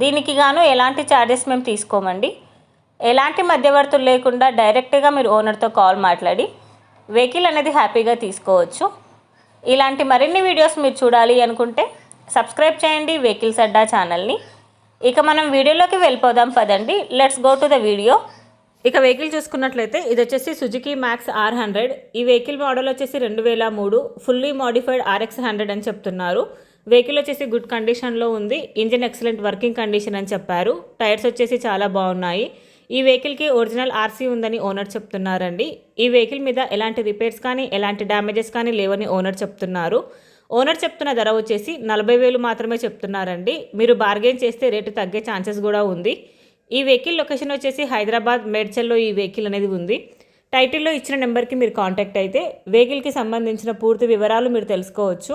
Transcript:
దీనికి గాను ఎలాంటి ఛార్జెస్ మేము తీసుకోమండి. ఎలాంటి మధ్యవర్తులు లేకుండా డైరెక్ట్గా మీరు ఓనర్తో కాల్ మాట్లాడి వెహికల్ అనేది హ్యాపీగా తీసుకోవచ్చు. ఇలాంటి మరిన్ని వీడియోస్ మీరు చూడాలి అనుకుంటే సబ్స్క్రైబ్ చేయండి వెహికల్స్ అడ్డా ఛానల్ని ఇక మనం వీడియోలోకి వెళ్ళిపోదాం పదండి. Let's go to the video ఇక వెహికల్ చూసుకున్నట్లయితే ఇది వచ్చేసి సుజుకి మ్యాక్స్ ఆర్ హండ్రెడ్ ఈ వెహికల్ మోడల్ వచ్చేసి రెండు వేల మూడు ఫుల్లీ మోడిఫైడ్ ఆర్ఎక్స్ హండ్రెడ్ అని చెప్తున్నారు. వెహికల్ వచ్చేసి గుడ్ కండిషన్లో ఉంది. ఇంజిన్ ఎక్సలెంట్ వర్కింగ్ కండిషన్ అని చెప్పారు. టైర్స్ వచ్చేసి చాలా బాగున్నాయి. ఈ వెహికల్కి ఒరిజినల్ ఆర్సీ ఉందని ఓనర్ చెప్తున్నారండి. ఈ వెహికల్ మీద ఎలాంటి రిపేర్స్ కానీ ఎలాంటి డ్యామేజెస్ కానీ లేవని ఓనర్ చెప్తున్నారు. ఓనర్ చెప్తున్న ధర వచ్చేసి నలభై వేలు మాత్రమే చెప్తున్నారండి. మీరు బార్గెన్ చేస్తే రేటు తగ్గే ఛాన్సెస్ కూడా ఉంది. ఈ వెహికల్ లొకేషన్ వచ్చేసి హైదరాబాద్ మేడ్చల్లో ఈ వెహికల్ అనేది ఉంది. టైటిల్లో ఇచ్చిన నెంబర్కి మీరు కాంటాక్ట్ అయితే వెహికల్కి సంబంధించిన పూర్తి వివరాలు మీరు తెలుసుకోవచ్చు.